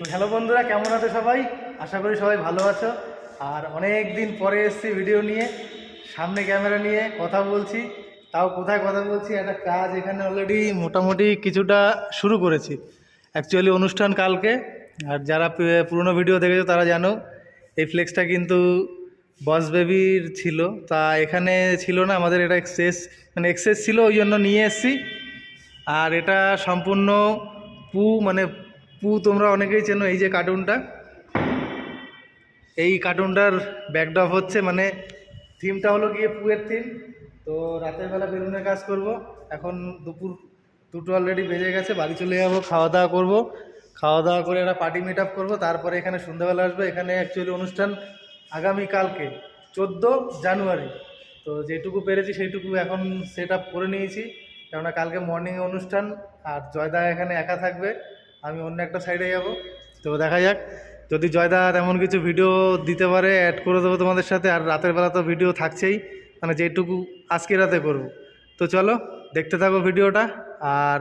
তো হ্যালো বন্ধুরা, কেমন আছো সবাই? আশা করি সবাই ভালো আছো। আর অনেক দিন পরে এসেছি ভিডিও নিয়ে, সামনে ক্যামেরা নিয়ে কথা বলছি। তাও কোথায় কথা বলছি? একটা কাজ এখানে অলরেডি মোটামুটি কিছুটা শুরু করেছি। অ্যাকচুয়ালি অনুষ্ঠান কালকে, আর যারা পুরনো ভিডিও দেখেছ তারা জানো, এই ফ্লেক্সটা কিন্তু বস বেবির ছিল। তা এখানে ছিল না, আমাদের এটা এক্সেস মানে এক্সেস ছিল, ওই জন্য নিয়ে এসেছি। আর এটা সম্পূর্ণ পু মানে পু, তোমরা অনেকেই চেনো এই যে কার্টুনটা। এই কার্টুনটার ব্যাকড্রপ হচ্ছে মানে থিমটা হলো গিয়ে পুয়ের থিম তো রাতের বেলা বেলুনের কাজ করব। এখন দুপুর দুটো অলরেডি বেজে গেছে, বাড়ি চলে যাব খাওয়া দাওয়া করব। খাওয়া দাওয়া করে একটা পার্টি মিট আপ করব। তারপরে এখানে সন্ধ্যাবেলা আসবে। এখানে অ্যাকচুয়ালি অনুষ্ঠান আগামীকালকে চোদ্দ জানুয়ারি। তো যেটুকু পেরেছি সেইটুকু এখন সেট আপ করে নিয়েছি। কেননা কালকে মর্নিংয়ে অনুষ্ঠান, আর জয়দা এখানে একা থাকবে। আমি অন্য একটা সাইডে যাব। তো দেখা যাক, যদি জয়দা এমন কিছু ভিডিও দিতে পারে অ্যাড করে দেবো তোমাদের সাথে, আর রাতের বেলা তো ভিডিও থাকছেই মানে যেটুকু আজকে রাতে করব। তো চলো, দেখতে থাকো ভিডিওটা আর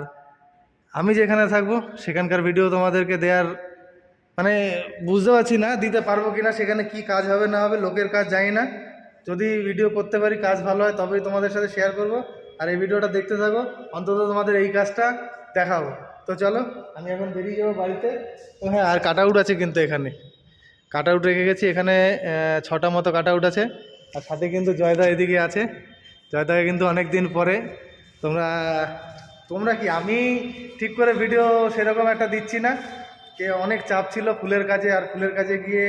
আমি যেখানে থাকব, সেখানকার ভিডিও তোমাদেরকে দেওয়ার মানে বুঝতে পারছি না, দিতে পারব কিনা, সেখানে কি কাজ হবে, না হবে, লোকের কাজ জানি না। যদি ভিডিও করতে পারি, কাজ ভালো হয়, তবেই তোমাদের সাথে শেয়ার করব। আর এই ভিডিওটা দেখতে থাকো, অন্তত তোমাদের এই কাজটা দেখাবো। তো চলো, আমি এখন বেরিয়ে যাব বাড়িতে। ও হ্যাঁ আর কাট আউট আছে কিন্তু এখানে। কাট আউট রেখে গেছি, এখানে ছটা মতো কাট আউট আছে। আর সাথে কিন্তু জয়দা এদিকে আছে। জয়দাকে কিন্তু অনেক দিন পরে। তোমরা তোমরা কি, আমি ঠিক করে ভিডিও সেরকম একটা দিচ্ছি না। কে অনেক চাপ ছিল ফুলের কাজে আর ফুলের কাজে গিয়ে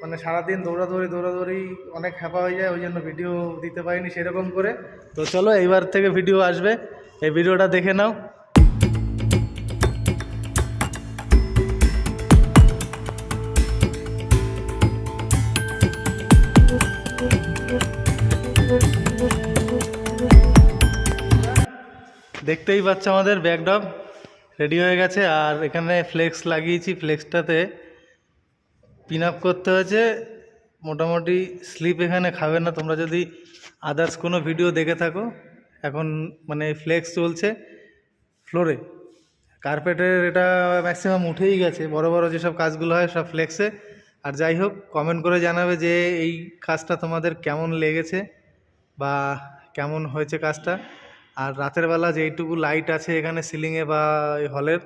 মানে সারাদিন দৌড়াদৌড়ি দৌড়াদৌড়ি অনেক হ্যাপা হয়ে যায়, ওই জন্য ভিডিও দিতে পারিনি সেরকম করে। তো চলো, এইবার থেকে ভিডিও আসবে। এই ভিডিওটা দেখে নাও। দেখতেই পাচ্ছ আমাদের ব্যাকড্রপ রেডি হয়ে গেছে। আর এখানে ফ্লেক্স লাগিয়েছি। ফ্লেক্সটাতে পিন আপ করতে হয়েছে। মোটামুটি স্লিপ এখানে খাবে না। তোমরা যদি আদার্স কোনো ভিডিও দেখে থাকো, এখন মানে ফ্লেক্স চলছে ফ্লোরে কার্পেটের এটা ম্যাক্সিমাম উঠেই গেছে। বড় বড় যেসব কাজগুলো হয় সব ফ্লেক্সে আর যাই হোক কমেন্ট করে জানাবে যে এই কাজটা তোমাদের কেমন লেগেছে বা কেমন হয়েছে কাজটা। আর রাতের বেলা যেইটুকু লাইট আছে এখানে সিলিংয়ে বা এই হলের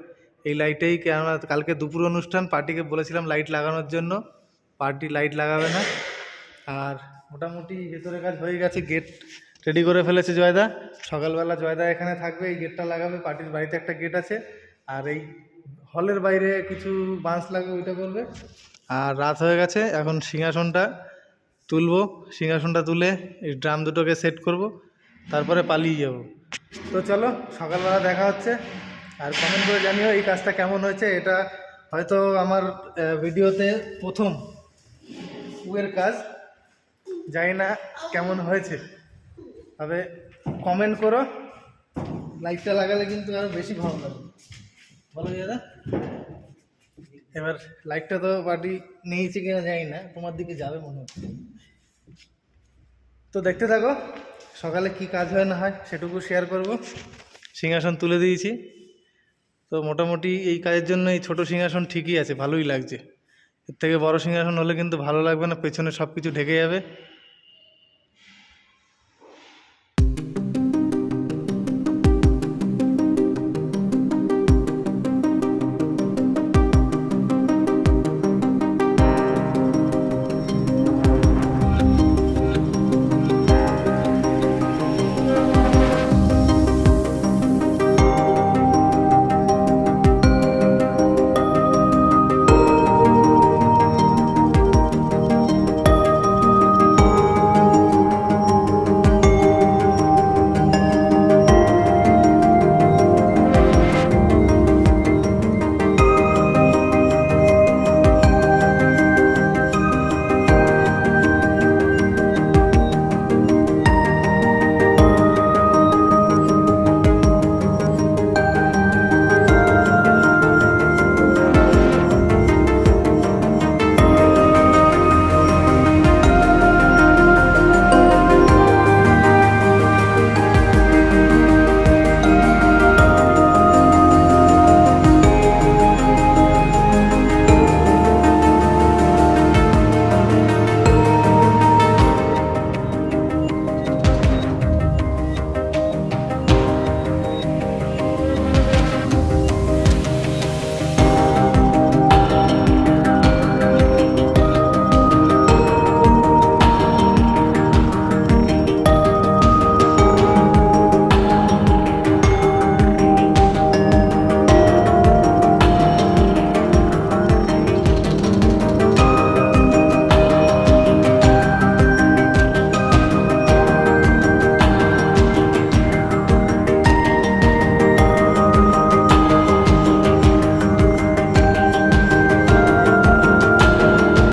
এই লাইটেই কেননা কালকে দুপুর অনুষ্ঠান পার্টিকে বলেছিলাম লাইট লাগানোর জন্য পার্টি লাইট লাগাবে না। আর মোটামুটি ভেতরে কাজ হয়ে গেছে গেট রেডি করে ফেলেছে জয়দা। সকালবেলা জয়দা এখানে থাকবে, এই গেটটা লাগাবে পার্টির বাড়িতে একটা গেট আছে। আর এই হলের বাইরে কিছু বাঁশ লাগবে, ওইটা করবে। আর রাত হয়ে গেছে, এখন সিংহাসনটা তুলবো। সিংহাসনটা তুলে এই ড্রাম দুটোকে সেট করব। তারপরে পালিয়ে যাব। তো চলো, সকালবেলা দেখা হচ্ছে। আর কমেন্ট করে জানিও এই কাজটা কেমন হয়েছে। এটা হয়তো আমার ভিডিওতে প্রথম কুয়ের কাজ। জানি না কেমন হয়েছে। তবে কমেন্ট করো। লাইকটা লাগালে কিন্তু আরও বেশি ভালো লাগবে বলো দাদা? এবার লাইকটা তো পার্টি নিয়েছি কিনা জানি না। তোমার দিকে যাবে মনে হচ্ছে। তো দেখতে থাকো। সকালে কি কাজ হয় না হয় সেটুকু শেয়ার করব। সিংহাসন তুলে দিয়েছি। তো মোটামুটি এই কাজের জন্য এই ছোটো সিংহাসন ঠিকই আছে, ভালোই লাগছে। এর থেকে বড় সিংহাসন হলে কিন্তু ভালো লাগবে না, পেছনে সব কিছু ঢেকে যাবে।